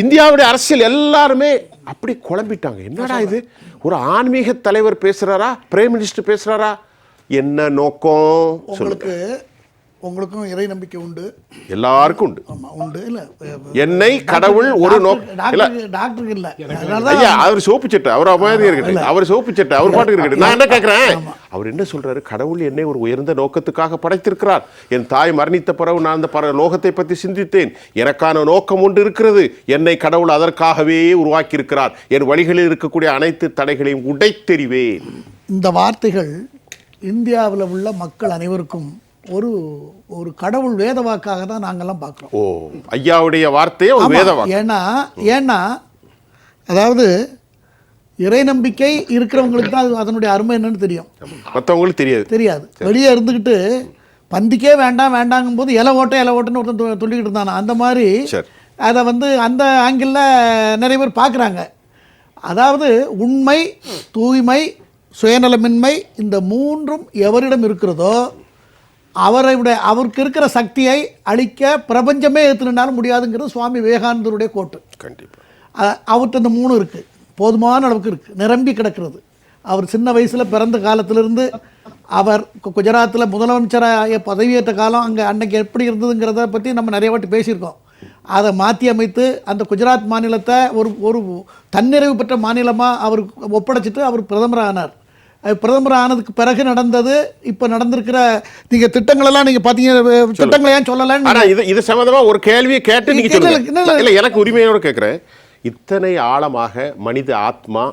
இந்தியாவுடைய அரசியல் எல்லாருமே அப்படி குழம்பிட்டாங்க. என்னடா இது? ஒரு ஆன்மீக தலைவர் பேசுறாரா? Prime minister பேசுறாரா? என்ன நோக்கம்? உங்களுக்கு உங்களுக்கும் இறை நம்பிக்கை உண்டு. எல்லாருக்கும் உண்டு. ஆமா உண்டு இல்ல என்னை கடவுள் ஒரு நோக்கம் இல்ல. டாக்டருக்கு ஐயா அவர் சோப்பு சட்டை அவர் அமைதி இருக்கட்டும். அவர் சோப்பு சட்டை அவர் பாட்டுக்கு இருக்கட்டும். நான் என்ன கேட்கிறேன் அவர் என்ன சொல்றாரு? கடவுள் என்னை ஒரு உயர்ந்த நோக்கத்துக்காக படைத்திருக்கிறார். என் தாய் மரணித்த பிறகு நான் அந்த பர லோகத்தை பற்றி சிந்தித்தேன். எனக்கான நோக்கம் ஒன்று இருக்கிறது. என்னை கடவுள் அதற்காகவே உருவாக்கி இருக்கிறார் என் வழிகளில் இருக்கக்கூடிய அனைத்து தடைகளையும் உடைத்தெறிவேன். இந்த வார்த்தைகள் இந்தியாவில் உள்ள மக்கள் அனைவருக்கும் ஒரு ஒரு கடவுள் வேத வாக்காக தான் நாங்கெல்லாம் பார்க்குறோம். ஓ ஐயாவுடைய வார்த்தையே ஒரு வேத வாக்கு. ஏன்னா ஏன்னா அதாவது இறை நம்பிக்கை இருக்கிறவங்களுக்கு தான் அது அதனுடைய அருமை என்னன்னு தெரியும். மற்றவங்களுக்கு தெரியாது. தெரியாது. வெளியே இருந்துக்கிட்டு பந்திக்கே வேண்டாம் வேண்டாங்கும் போது இலை ஓட்ட இலை ஓட்டன்னு ஒருத்தன் சொல்லிக்கிட்டு இருந்தானா? அந்த மாதிரி அதை வந்து அந்த ஆங்கிளில் நிறைய பேர் பார்க்குறாங்க. அதாவது உண்மை தூய்மை சுயநலமின்மை இந்த மூன்றும் எவரிடம் இருக்கிறதோ அவரை விட அவருக்கு இருக்கிற சக்தியை அழிக்க பிரபஞ்சமே எடுத்துனாலும் முடியாதுங்கிறது சுவாமி விவேகானந்தருடைய கோட்டு. கண்டிப்பா. அ- அவர்கிட்ட இந்த மூணு இருக்குது போதுமான அளவுக்கு இருக்குது நிரம்பி கிடக்கிறது. அவர் சின்ன வயசில் பிறந்த காலத்திலிருந்து அவர் குஜராத்தில் முதலமைச்சராக பதவியேற்ற காலம் அங்கே அன்னைக்கு எப்படி இருந்ததுங்கிறத பற்றி நம்ம நிறைய வாட்டி பேசியிருக்கோம். அதை மாற்றி அமைத்து அந்த குஜராத் மாநிலத்தை ஒரு ஒரு தன்னிறைவு பெற்ற மாநிலமாக அவர் ஒப்படைச்சிட்டு அவர் பிரதமர் ஆனார் பிரதமர் ஆனதுக்கு பிறகு நடந்தது. இப்போ நடந்திருக்கிற நீங்கள் திட்டங்களெல்லாம் நீங்கள் பார்த்தீங்க திட்டங்களை ஏன் சொல்லலைன்னு ஆனா இது இது சம்பந்தமா ஒரு கேள்வியை கேட்டு நீங்க இல்ல, எனக்கு உரிமையோட கேட்கிறேன். இத்தனை ஆழமாக மனித ஆத்மா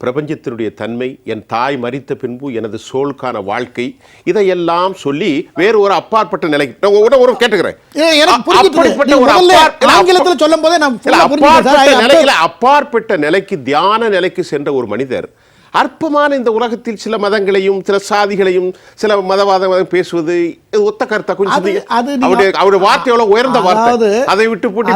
பிரபஞ்சத்தினுடைய தன்மை என் தாய் மரித்த பின்பு எனது சோலுக்கான வாழ்க்கை இதையெல்லாம் சொல்லி வேறு ஒரு அப்பாற்பட்ட நிலைக்கு நான் ஒரு கேட்டுக்கிறேன். நீங்க ஆங்கிலத்துல சொல்லும் போதே அப்பாற்பட்ட நிலைக்கு தியான நிலைக்கு சென்ற ஒரு மனிதர் அற்பமான இந்த உலகத்தில் சில மதங்களையும் சில சாதிகளையும் சில மதவாதம் பேசுவது ஒத்த கருத்தா? கொஞ்சம் அவருடைய அவருடைய வார்த்தை எவ்வளவு உயர்ந்த வார்த்தை. அதை விட்டு போட்டு.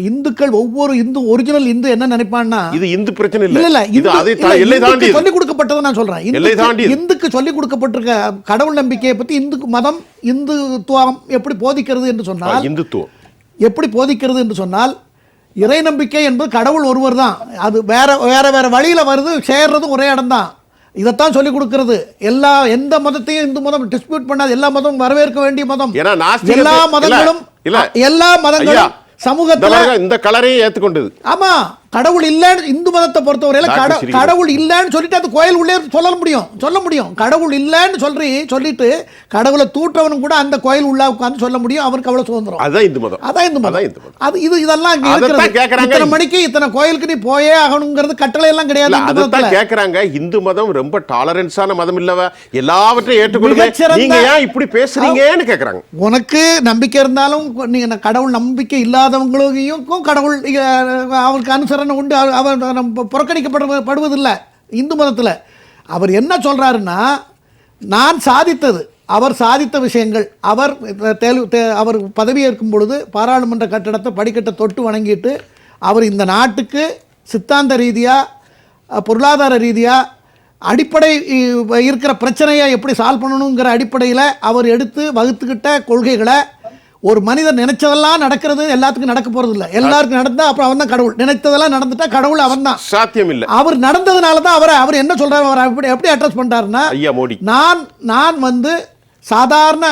இந்துக்கள் ஒவ்வொரு இந்து ஒரிஜினல் இந்து என்ன நினைப்பான்னா இது இந்து பிரச்சனை இல்ல. இல்ல இது சொல்லிக் கொடுக்கப்பட்டதை நான் சொல்றேன். எல்லை இந்துக்கு- சொல்லிக் கொடுக்கப்பட்டிருக்க கடவுள் நம்பிக்கையை பத்தி இந்து மதம் இந்துத்துவம் எப்படி போதிக்கிறது என்று சொன்னால் இந்துத்துவம். எப்படி போதிக்கிறது என்று சொன்னால் இறை நம்பிக்கை என்பது கடவுள் ஒருவர் தான். அது வேற வேற வேற வழியில வருது சேர்றதும் ஒரே இடம் தான் இதைத்தான் சொல்லிக் கொடுக்கிறது. எல்லா எந்த மதத்தையும் இந்து மதம் டிஸ்பியூட் பண்ணாது. எல்லா மதமும் வரவேற்க வேண்டிய மதம். எல்லா மதங்களும். எல்லா மதங்களும் சமூகத்துல இந்த கலரையும் ஏத்துக்கொண்டது. ஆமா. கடவுள் இல்லைன்னு இந்து மதத்தை பொறுத்தவரையில. கடவுள் இல்லைன்னு சொல்லிட்டு அது கோயில் உள்ளே சொல்ல முடியும். சொல்ல முடியும். கடவுள் இல்லைன்னு சொல்லி சொல்லிட்டு கடவுளை தூற்றவனும் கூட அந்த கோயில் உள்ள உட்கார்ந்து சொல்ல முடியும். அவருக்கு அவ்வளவு சுதந்திரம். அதுதான் இந்து மதம். அதான் இந்து அதான் மதம். அது இது இதெல்லாம் இங்க இருக்கிறது. இத்தனை மணிக்கு இத்தனை கோயிலுக்கு நீ போயே ஆகணுங்கிறது கட்டளை எல்லாம் கிடையாது மதத்துல. கேக்குறாங்க. இந்து மதம் ரொம்ப டாலரன்ஸான மதம் இல்லவ. எல்லாவற்றையும் ஏற்றுக்கொள்ளுங்க. மிகச்சிறந்த- நீங்க ஏன் இப்படி பேசுறீங்கன்னு கேக்குறாங்க. உனக்கு நம்பிக்கை இருந்தாலும் நீங்க கடவுள் நம்பிக்கை இல்லாதவங்களுக்கும் கடவுள் அவருக்கு அனுசரணை உண்டு அவர் அவர் படுவதில்லை இந்து மதத்தில். அவர் என்ன சொல்கிறாருன்னா நான் சாதித்தது அவர் சாதித்த விஷயங்கள் அவர் தே- அவர் பதவியேற்கும் பொழுது பாராளுமன்ற கட்டடத்தை படிக்கட்டை தொட்டு வணங்கிட்டு அவர் இந்த நாட்டுக்கு சித்தாந்த ரீதியாக பொருளாதார ரீதியாக அடிப்படை இருக்கிற பிரச்சனையை எப்படி சால்வ் பண்ணணுங்கிற அடிப்படையில் அவர் எடுத்து வகுத்துக்கிட்ட கொள்கைகளை ஒரு மனிதர் நினைச்சதெல்லாம் நடக்கிறது எல்லாத்துக்கும் நடக்க போறது இல்லை எல்லாருக்கும் நடந்தா அப்புறம் அவன் தான் கடவுள். நினைத்ததெல்லாம் நடந்துட்டா கடவுள் அவன் தான். சாத்தியம் இல்ல அவர் நடந்ததுனால தான் அவரை அவர் என்ன சொல்றாரு? அவர் எப்படி எப்படி அட்ரஸ் பண்றாருன்னா ஐயா மோடி. நான் நான் வந்து சாதாரண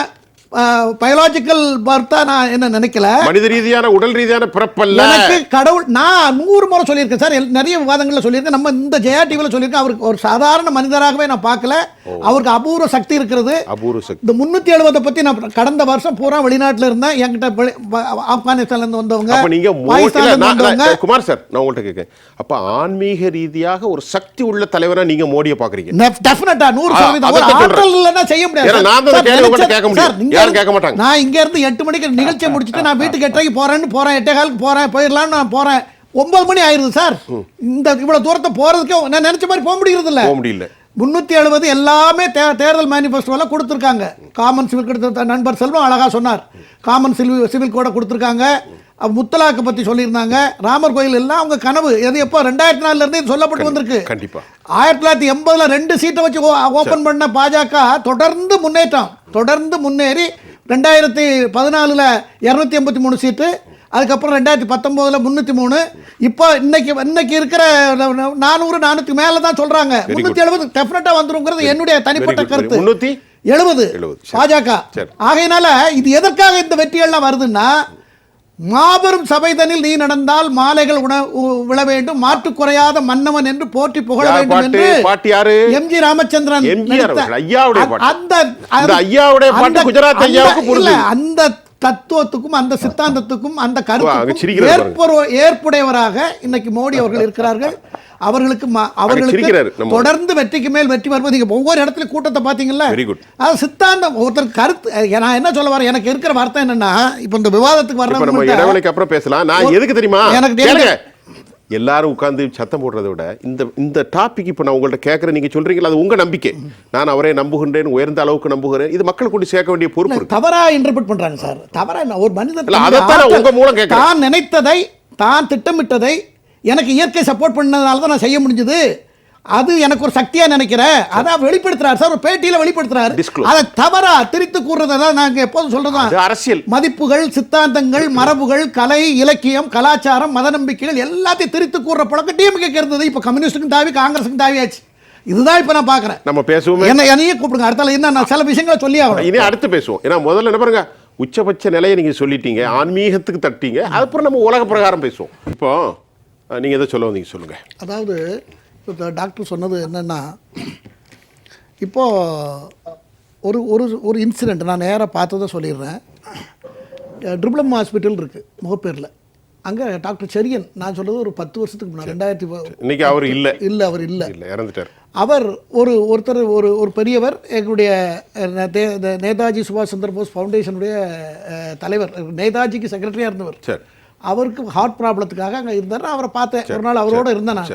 பயாலஜிக்கல் பர்த்தா நான் என்ன நினைக்கல. மனித ரீதியான உடல் ரீதியான பிறப்பல்ல. எனக்கு கடவுள் நான் நூறு முறை சொல்லியிருக்கேன் சார். நிறைய விவாதங்களில் சொல்லியிருக்கேன். நம்ம இந்த ஜெயா டிவியில் சொல்லியிருக்கேன். அவருக்கு ஒரு சாதாரண மனிதராகவே நான் பார்க்கல. அவருக்கு அபூர்வ சக்தி இருக்கிறது. அபூர்வ சக்தி. இந்த முன்னூத்தி எழுபதை பத்தி நான் கடந்த வருஷம் பூரா வெளிநாட்டுல இருந்தேன். என்கிட்ட வெளி- ப- ஆப்கானிஸ்தான்ல இருந்து வந்தவங்க அப்ப நீங்க மோ- பாகிஸ்தான்ல இல்ல, இருந்து நான்- வந்தவங்க. நான் குமார் சார் நான் உங்கள்ட்ட கேட்கேன் அப்ப ஆன்மீக ரீதியாக ஒரு சக்தி உள்ள தலைவரா நீங்க மோடியை பாக்குறீங்க டெஃபினட்டா நூறு சதவீதம். ஆற்றல் இல்லைன்னா செய்ய முடியாது. நான் தான் கேட்க முடியும். யாரும் கேட்க மாட்டாங்க. நான் இங்க இருந்து எட்டு மணிக்கு நிகழ்ச்சியை முடிச்சுட்டு நான் வீட்டுக்கு எட்டரைக்கு போறேன்னு போறேன் எட்டே காலுக்கு போறேன் போயிடலாம்னு நான் போறேன். ஒன்பது மணி ஆயிருது சார். இந்த இவ்வளவு தூரத்தை போறதுக்கு நான் நினைச்ச மாதிரி போக முடியறது இல்ல. போக முடியல. முன்னூத்தி எழுபது எல்லாமே தே- தேர்தல் மேனிஃபெஸ்டோவில் கொடுத்துருக்காங்க. காமன் சிவில் கொடுத்த நண்பர் செல்வம் அழகா சொன்னார். காமன் சிவில் சிவில் கூட கொடுத்துருக்காங்க. முத்தலாக்கு பத்தி சொல்லியிருந்தாங்க. ராமர் கோயில் எல்லாம் அவங்க கனவு. எது எப்போ? ரெண்டாயிரத்தி நாலுல இருந்து இது சொல்லப்பட்டு வந்திருக்கு. கண்டிப்பா. ஆயிரத்தி தொள்ளாயிரத்தி எண்பதுல ரெண்டு சீட்டை வச்சு ஓபன் பண்ண பாஜக தொடர்ந்து முன்னேற்றம். தொடர்ந்து முன்னேறி ரெண்டாயிரத்தி பதினாலுல இரநூத்தி எண்பத்தி மூணு சீட்டு அதுக்கப்புறம் ரெண்டாயிரத்தி பத்தொம்போதில் முந்நூற்றி மூணு. இப்போ இன்னைக்கு இன்னைக்கு இருக்கிற நானூறு நானூற்றி மேலே தான் சொல்கிறாங்க முந்நூற்றி எழுபது டெஃபினட்டாக வந்துருங்கிறது என்னுடைய தனிப்பட்ட கருத்து. முன்னூத்தி? எழுபது 70, சரி. பாஜக. ஆகையினால இது எதற்காக இந்த வெற்றியெல்லாம் வருதுன்னா மாபெரும் சபைதனில் நீ நடந்தால் மாலைகள் விழ வேண்டும் மாற்று குறையாத மன்னவன் என்று போற்றி புகழ வேண்டும்? என்று பாட்டு யாரு? ராமச்சந்திரன் ஐயாவுடைய அ- பாட்டு. அந்த தத்துவத்துக்கும் அந்த சித்தாந்தத்துக்கும் அந்த ஏற்புற- ஏற்புடையவராக இன்னைக்கு மோடி அவர்கள் இருக்கிறார்கள் அவர்களுக்கு அவர்களுக்கு. தொடர்ந்து வெற்றிக்கு மேல் வெற்றி வருவது நீங்க ஒவ்வொரு இடத்துலயும் கூட்டத்தை good. அது சித்தாந்தம் ஒருத்தர் கருத்து நான் என்ன சொல்ல வரேன் எனக்கு இருக்கிற வார்த்தை என்னன்னா இப்போ இந்த விவாதத்துக்கு இப்ப நம்ம வர்றவங்க இடைவெளிக்கு அப்புறம் பேசலாம் நான் எதுக்கு தெரியுமா எனக்கு. எல்லாரும் உட்கார்ந்து சத்தம் போடுறதை விட இந்த இந்த டாபிக் இப்போ நான் உங்கள்ட்ட கேட்குறேன் நீங்க சொல்றீங்களா அது உங்க நம்பிக்கை நான் அவரை நம்புகின்றேன் உயர்ந்த அளவுக்கு நம்புகிறேன் இது மக்கள் கொண்டு சேர்க்க வேண்டிய பொறுப்பு தவறா இன்டர்பிரட் பண்றாங்க சார் தவறா என்ன? ஒரு மனிதன் அதைத்தான் மூலம். தான் நினைத்ததை தான் திட்டமிட்டதை எனக்கு இயற்கை சப்போர்ட் பண்ணதுனால தான் நான் செய்ய முடிஞ்சது. அது எனக்கு ஒரு சக்தியா நினைக்கிறேன் அதான் வெளிப்படுத்துறாரு சார் ஒரு பேட்டியில வெளிப்படுத்துறாரு. அதை தவறா திரித்து கூறுறதை தான் நாங்க எப்போதும் சொல்றதுதான். அது அரசியல். மதிப்புகள் சித்தாந்தங்கள் மரபுகள் கலை இலக்கியம் கலாச்சாரம் மத நம்பிக்கைகள் எல்லாத்தையும் திரித்து கூறுற பழக்கம் டிஎம்கே இருந்தது. இப்போ கம்யூனிஸ்டுக்கும் தாவி காங்கிரஸுக்கும் தாவியாச்சு. இதுதான் இப்போ நான் பார்க்குறேன் நம்ம பேசுவோமே. என்ன என்னையே கூப்பிடுங்க. அடுத்தால என்ன நான் சில விஷயங்களை சொல்லி ஆகணும். இனி அடுத்து பேசுவோம். ஏன்னா முதல்ல என்ன பாருங்க உச்சபட்ச நிலையை நீங்க சொல்லிட்டீங்க. ஆன்மீகத்துக்கு தட்டீங்க. அதுக்கப்புறம் நம்ம உலக பிரகாரம் பேசுவோம். இப்போ அஹ், நீங்க எதை சொல்ல வந்தீங்க சொல்லுங்க. அதாவது இப்போ டாக்டர் சொன்னது என்னென்னா இப்போ ஒரு ஒரு ஒரு இன்சிடெண்ட் நான் நேராக பார்த்ததை சொல்லிடுறேன். ட்ரிபிளம் ஹாஸ்பிட்டல் இருக்குது முகப்பேரில். அங்கே டாக்டர் செரியன் நான் சொல்றது ஒரு பத்து வருஷத்துக்கு முன்னாடி ரெண்டாயிரத்தி இன்னைக்கு அவர் இல்ல. இல்லை அவர் இல்லை. இல்ல இறந்துட்டார். அவர் ஒரு ஒருத்தர் ஒரு ஒரு பெரியவர் எங்களுடைய நேதாஜி சுபாஷ் சந்திர போஸ் ஃபவுண்டேஷனுடைய தலைவர் நேதாஜிக்கு செக்ரட்டரியாக இருந்தவர். சரி. அவருக்கு ஹார்ட் ப்ராப்ளத்துக்காக அங்கே இருந்தார். அவரை பார்த்தேன். ஒரு நாள் அவரோட இருந்தேன் நான்.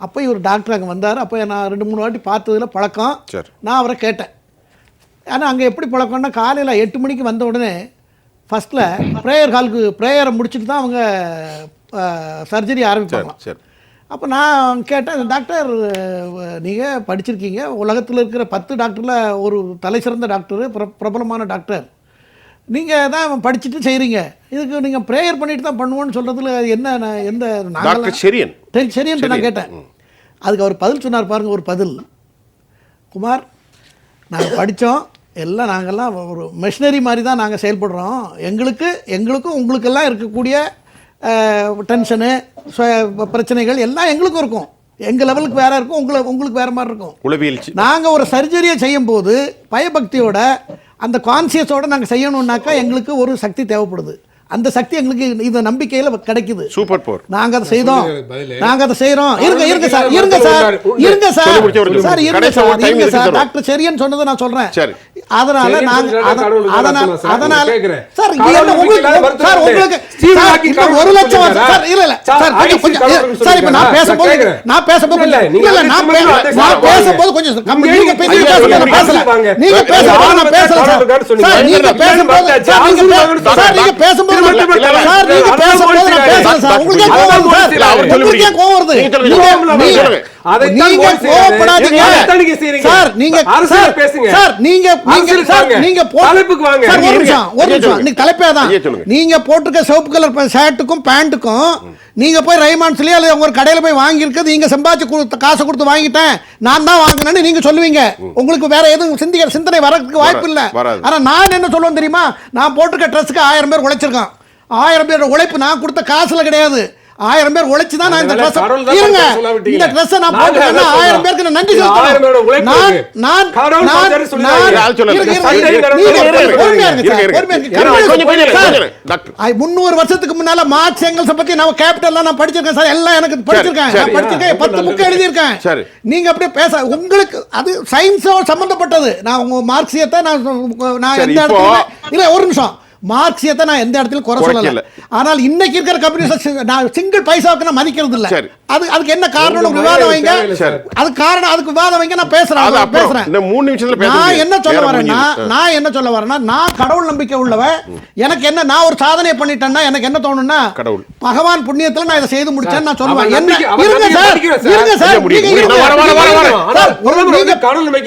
அப்போ இவர் டாக்டர் அங்கே வந்தார். அப்போ நான் ரெண்டு மூணு வாட்டி பார்த்ததுல பழக்கம். நான் அவரை கேட்டேன். ஆனால் அங்கே எப்படி பழக்கம்னா காலையில் எட்டு மணிக்கு வந்த உடனே ஃபஸ்ட்டில் ப்ரேயர் ஹாலுக்கு ப்ரேயரை முடிச்சுட்டு தான் அவங்க சர்ஜரி ஆரம்பிப்பாங்க அப்போ நான் கேட்டேன் டாக்டர் நீங்கள் படிச்சிருக்கீங்க. உலகத்தில் இருக்கிற பத்து டாக்டரில் ஒரு தலை சிறந்த டாக்டர் பிர பிரபலமான டாக்டர் நீங்கள் தான் படிச்சுட்டு செய்கிறீங்க இதுக்கு நீங்கள் ப்ரேயர் பண்ணிட்டு தான் பண்ணுவோன்னு சொல்கிறதுல என்ன எந்த டாக்டர் செரியன். சரி சரின்ட்டு நான் கேட்டேன். அதுக்கு அவர் பதில் சொன்னார் பாருங்க ஒரு பதில். குமார் நாங்கள் படித்தோம் எல்லாம் நாங்கள்லாம் ஒரு மிஷினரி மாதிரி தான் நாங்கள் செயல்படுறோம். எங்களுக்கு எங்களுக்கும் உங்களுக்கெல்லாம் இருக்கக்கூடிய டென்ஷனு பிரச்சனைகள் எல்லாம் எங்களுக்கும் இருக்கும். எங்கள் லெவலுக்கு வேற இருக்கும் உங்களை உங்களுக்கு வேற மாதிரி இருக்கும். நாங்கள் ஒரு சர்ஜரியை செய்யும்போது பயபக்தியோட அந்த கான்சியஸோட நாங்கள் செய்யணும்னாக்கா எங்களுக்கு ஒரு சக்தி தேவைப்படுது. அந்த சக்தி எங்களுக்கு இந்த நம்பிக்கையில் கிடைக்குது. சூப்பர் போர் நாங்க அதை செய்தோம். நாங்க அதை செய்றோம். இருங்க இருங்க சார் இருங்க சார். இருங்க சார். சார் இருங்க சார் இருங்க சார். டாக்டர் செரியன் சொன்னதை நான் சொல்றேன். சரி. அதனால நாங்க அதனால. அதனால. சார் உங்களுக்கு சார். உங்களுக்கு சார் ஒரு லட்சம்? சார் இல்ல இல்ல சார், சார் கொஞ்சம் இப்ப நான்? பேசும்போது நான் பேசும்போது இல்ல, இல்ல நான் பேசுங்க. நான். பேசும்போது கொஞ்சம் நம்ம நீங்க பேசுங்க பேசுங்க, பேசல. நீங்க பேசும்போது நான் பேசல சார் நீங்க பேசும்போது சார் நீங்க சார் நீங்க பேசும்போது சார் நீங்க பேசும்போது நான் பேசல சார் உங்களுக்கு கோவம் வருது திரும்ப, சார் அவர் சொல்லி உங்களுக்கு ஏன் கோவம் வருது நீங்க நீங்க- செய்றீங்க. சார் நீங்க அரசியல் சார், பேசுங்க. சார் நீங்க சார். நீங்க தலைப்புக்கு வாங்க. சார் ஒரு. நிமிஷம் ஒரு நிமிஷம் தலைப்பே தான். நீங்க போட்டிருக்க சிவப்பு கலர் ஷர்ட்டுக்கும் பேண்ட்டுக்கும் நீங்க போய் ரைமான்ஸ்லயே அல்லது உங்க கடையில போய் வாங்கி இருக்கிறது நீங்க சம்பாதிச்சு கொடுத்த காசை கொடுத்து வாங்கிட்டேன் நான் தான் வாங்கினேன்னு நீங்க சொல்லுவீங்க உங்களுக்கு வேற எதுவும் சிந்திக்க சிந்தனை வரதுக்கு வாய்ப்பு இல்ல. ஆனா நான் என்ன சொல்லுவேன் தெரியுமா நான் போட்டிருக்க ட்ரெஸ்க்கு ஆயிரம் பேர் உழைச்சிருக்கான் ஆயிரம் பேர் உழைப்பு நான் கொடுத்த காசுல கிடையாது ஆயிரம் பேர் உழைச்சு தான் நான் இந்த ட்ரெஸ் இருங்க. இந்த ட்ரெஸ் நான் அதான் ஆயிரம். பேருக்கு நான் நன்றி உழைப்பு நான். நான் முந்நூறு வருஷத்துக்கு முன்னால மார்க்ஸ் எங்கல்ஸ் பத்தி நான் கேபிட்டல்லாம் நான் படிச்சிருக்கேன் சார். எல்லாம் எனக்கு படிச்சிருக்கேன். சரி. நான் படிச்சிருக்கேன். பத்து. புக் எழுதியிருக்கேன். சரி. நீங்க அப்படியே பேச உங்களுக்கு அது சயின்ஸோட சம்பந்தப்பட்டது. நான் உங்க மார்க்சியத்தை நான் நான் எந்த இடத்துல இல்ல ஒரு நிமிஷம். மார்க்சியத்தை நான் எந்த இடத்துல குறை. சொல்லல ஆனால் இன்னைக்கு இருக்கிற கம்பெனி நான் சிங்கிள் பைசாவுக்கு நான் மதிக்கிறது இல்ல. அது அதுக்கு என்ன காரணம் உங்க விவாதம் வைங்க. அது காரணம் அதுக்கு விவாதம் வைங்க நான் பேசுறேன். பேசுறேன் இந்த மூணு நிமிஷத்துல பேச நான். என்ன சொல்ல வரேன்னா. நான் என்ன சொல்ல வரேன்னா நான் கடவுள் நம்பிக்கை உள்ளவன் எனக்கு என்ன நான் ஒரு சாதனை பண்ணிட்டேன்னா எனக்கு என்ன தோணும்னா கடவுள். பகவான் புண்ணியத்துல நான் இதை செய்து முடிச்சேன்னு நான் சொல்லுவேன் என்ன இருங்க நம்பிக்கை சார். இருங்க சார்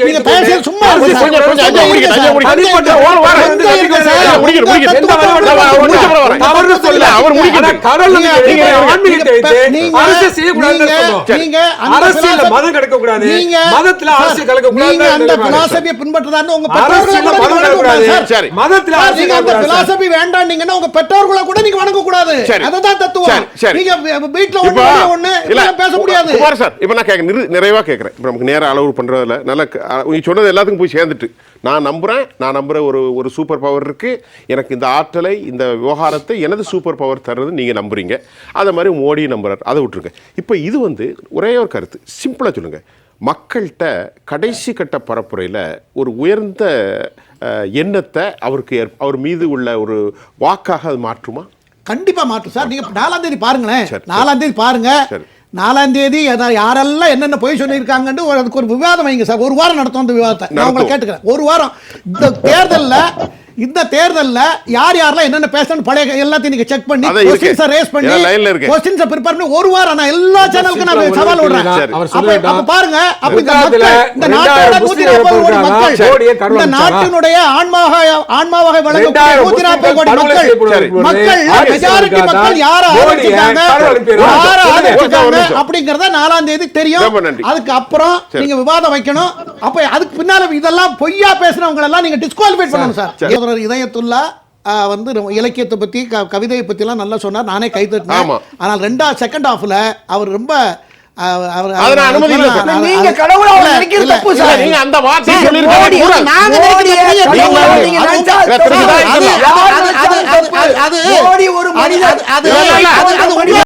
நீங்க பேசுறது சும்மா பெற்றோர்களை கூட நீங்க வணங்க கூடாது. அதுதான் தத்துவம். நீங்க ஒண்ணு முடியாது சார் இப்போ நான் கேட்க நிறு நிறைவா கேட்குறேன் இப்போ நமக்கு நேர அளவு பண்றதுல நல்ல நீ சொன்னது எல்லாத்துக்கும் போய் சேர்ந்துட்டு. நான் நம்புறேன் நான் நம்புற ஒரு ஒரு சூப்பர் பவர் இருக்கு. எனக்கு இந்த ஆற்றலை இந்த விவகாரத்தை எனது சூப்பர் பவர் தர்றது நீங்க நம்புறீங்க. அதே மாதிரி மோடி நம்புறார். அதை விட்டுருங்க. இப்போ இது வந்து ஒரே ஒரு கருத்து. சிம்பிளா சொல்லுங்க. மக்கள்கிட்ட கடைசி கட்ட பரப்புரையில் ஒரு உயர்ந்த எண்ணத்தை அவருக்கு அவர் மீது உள்ள ஒரு வாக்காக அது மாற்றுமா? கண்டிப்பா மாற்றும். சார் நீங்க நாலாம் தேதி பாருங்களேன். நாலாம் தேதி பாருங்க. சரி. நாலாம் தேதி யாரெல்லாம் என்னென்ன பொய் சொல்லியிருக்காங்கன்னு ஒரு அதுக்கு ஒரு விவாதம் வைங்க சார். ஒரு வாரம் நடத்தும் அந்த விவாதத்தை. நான் உங்களை. கேட்டுக்கிறேன். ஒரு வாரம். இந்த தேர்தல்ல இந்த தேர்தல்ல யார் யாரெல்லாம் என்னென்ன பேசணும் பழைய எல்லாத்தையும் நீங்க செக் பண்ணி. கொஸ்டின்ஸை ரேஸ் பண்ணி. கொஸ்டின்ஸை ப்ரிப்பேர் பண்ணி ஒரு வாரம் நான் எல்லா சேனலுக்கும் நான் சவால் விடுறேன் அப்ப பாருங்க அப்ப இந்த மக்கள் இந்த நாட்டோட கோடி. மக்கள் இந்த? நாட்டினுடைய ஆன்மாக ஆன்மாவாக வழங்கக்கூடிய ரெண்டாயிரம் நூத்தி நாற்பது கோடி முஸ்லிம்கள் மக்கள் மக்கள் மெஜாரிட்டி? மக்கள் யார அனுப்பிடுவார். யார நிமிஷம். அப்படிங்கறத நாலாம் தேதி தெரியும். அதுக்கு அப்புறம். நீங்க விவாதம் வைக்கணும் அப்ப அதுக்கு பின்னால இதெல்லாம் பொய்யா பேசுறவங்க எல்லாம் நீங்க டிஸ்குவாலிஃபை பண்ணணும் சார் சகோதரர் இதயத்துல்லா வந்து இலக்கியத்தை பத்தி க- கவிதையை பத்தி எல்லாம் நல்லா சொன்னார். நானே கை தட்டினேன். ஆனால் ரெண்டா செகண்ட் ஹாஃப்ல அவர் ரொம்ப அது-